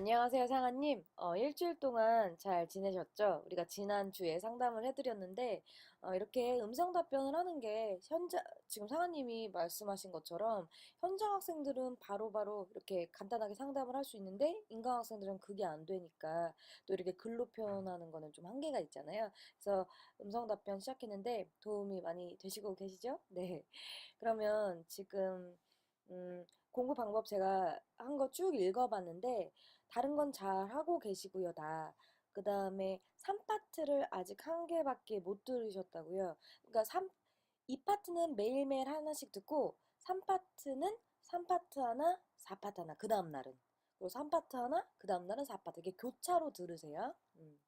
안녕하세요, 상아님. 어, 일주일 동안 잘 지내셨죠? 우리가 지난주에 상담을 해드렸는데, 어, 이렇게 음성 답변을 하는 게, 현장, 지금 상아님이 말씀하신 것처럼, 현장 학생들은 바로 바로 이렇게 간단하게 상담을 할 수 있는데, 인강 학생들은 그게 안 되니까, 또 이렇게 글로 표현하는 거는 좀 한계가 있잖아요. 그래서 음성 답변 시작했는데, 도움이 많이 되시고 계시죠? 네. 그러면 지금, 음, 공부 방법 제가 한 거 쭉 읽어봤는데, 다른 건 잘 하고 계시고요, 다. 그 다음에 3파트를 아직 한 개밖에 못 들으셨다고요. 그러니까 3, 2파트는 매일매일 하나씩 듣고, 3파트는 3파트 하나, 4파트 하나, 그 다음 날은. 그리고 3파트 하나, 그 다음 날은 4파트. 이게 교차로 들으세요. 음.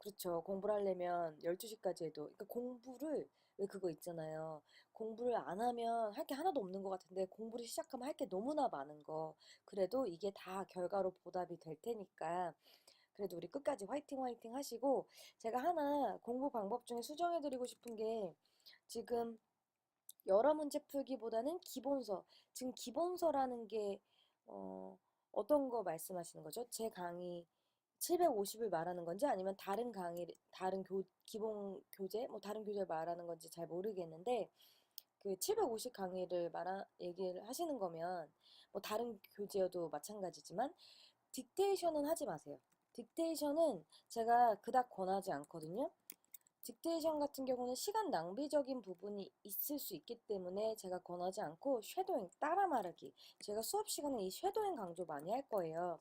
그렇죠. 공부를 하려면 12시까지 해도, 그러니까 공부를, 왜 그거 있잖아요. 공부를 안 하면 할 게 하나도 없는 것 같은데, 공부를 시작하면 할 게 너무나 많은 거. 그래도 이게 다 결과로 보답이 될 테니까, 그래도 우리 끝까지 화이팅 화이팅 하시고, 제가 하나 공부 방법 중에 수정해드리고 싶은 게, 지금 여러 문제 풀기보다는 기본서. 지금 기본서라는 게, 어, 어떤 거 말씀하시는 거죠? 제 강의 750을 말하는 건지 아니면 다른 강의, 다른 교, 기본 교재, 뭐 다른 교재를 말하는 건지 잘 모르겠는데, 그 750 강의를 말하, 얘기를 하시는 거면, 뭐 다른 교재여도 마찬가지지만, 딕테이션은 하지 마세요. 딕테이션은 제가 그닥 권하지 않거든요. 딕테이션 같은 경우는 시간 낭비적인 부분이 있을 수 있기 때문에 제가 권하지 않고 쉐도잉, 따라 말하기. 제가 수업 시간에 이 쉐도잉 강조 많이 할 거예요.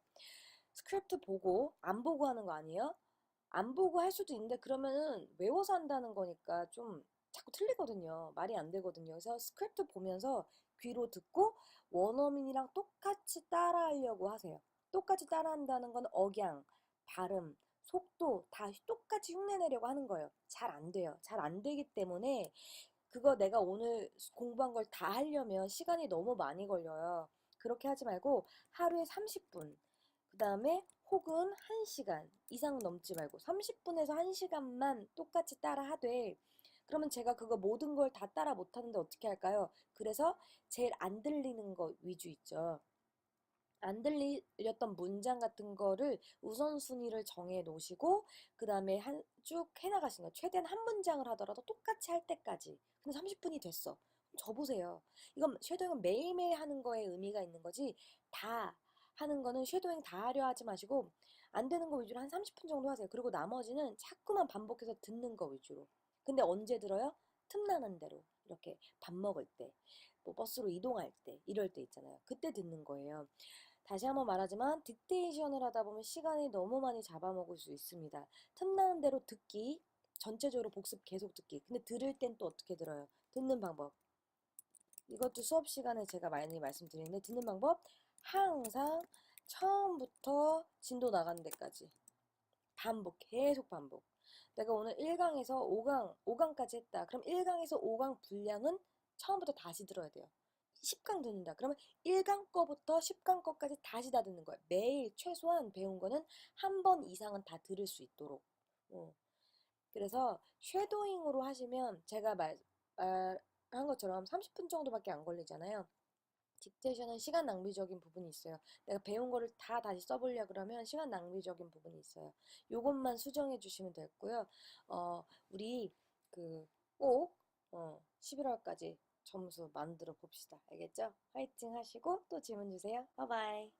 스크립트 보고 안 보고 하는 거 아니에요? 안 보고 할 수도 있는데 그러면은 외워서 한다는 거니까 좀 자꾸 틀리거든요. 말이 안 되거든요. 그래서 스크립트 보면서 귀로 듣고 원어민이랑 똑같이 따라 하려고 하세요. 똑같이 따라 한다는 건 억양, 발음, 속도 다 똑같이 흉내 내려고 하는 거예요. 잘 안 돼요. 잘 안 되기 때문에 그거 내가 오늘 공부한 걸 다 하려면 시간이 너무 많이 걸려요. 그렇게 하지 말고 하루에 30분, 그 다음에 혹은 1시간 이상 넘지 말고 30분에서 1시간만 똑같이 따라 하되 그러면 제가 그거 모든 걸 다 따라 못하는데 어떻게 할까요? 그래서 제일 안 들리는 거 위주 있죠. 안 들렸던 문장 같은 거를 우선순위를 정해 놓으시고 그 다음에 한 쭉 해나가시는 거예요. 최대한 한 문장을 하더라도 똑같이 할 때까지. 근데 30분이 됐어. 접으세요. 이건 쉐도잉은 매일매일 하는 거에 의미가 있는 거지 다 하는 거는 쉐도잉 다 하려 하지 마시고 안 되는 거 위주로 한 30분 정도 하세요. 그리고 나머지는 자꾸만 반복해서 듣는 거 위주로. 근데 언제 들어요? 틈나는 대로. 이렇게 밥 먹을 때, 뭐 버스로 이동할 때, 이럴 때 있잖아요. 그때 듣는 거예요. 다시 한번 말하지만 딕테이션을 하다 보면 시간이 너무 많이 잡아먹을 수 있습니다. 틈나는 대로 듣기, 전체적으로 복습 계속 듣기. 근데 들을 땐 또 어떻게 들어요? 듣는 방법. 이것도 수업 시간에 제가 많이 말씀드리는데 듣는 방법 항상 처음부터 진도 나가는 데까지 반복, 계속 반복. 내가 오늘 1강에서 5강, 5강까지 했다. 그럼 1강에서 5강 분량은 처음부터 다시 들어야 돼요. 10강 듣는다. 그러면 1강 거부터 10강 거까지 다시 다 듣는 거예요. 매일 최소한 배운 거는 한 번 이상은 다 들을 수 있도록. 어. 그래서 쉐도잉으로 하시면 제가 말, 말한 것처럼 30분 정도밖에 안 걸리잖아요. 딕테이션은 시간 낭비적인 부분이 있어요. 내가 배운 거를 다 다시 써보려 그러면 시간 낭비적인 부분이 있어요. 요것만 수정해 주시면 됐고요. 어, 우리 그꼭 어, 11월까지 점수 만들어 봅시다. 알겠죠? 화이팅 하시고 또 질문 주세요. 바이바이.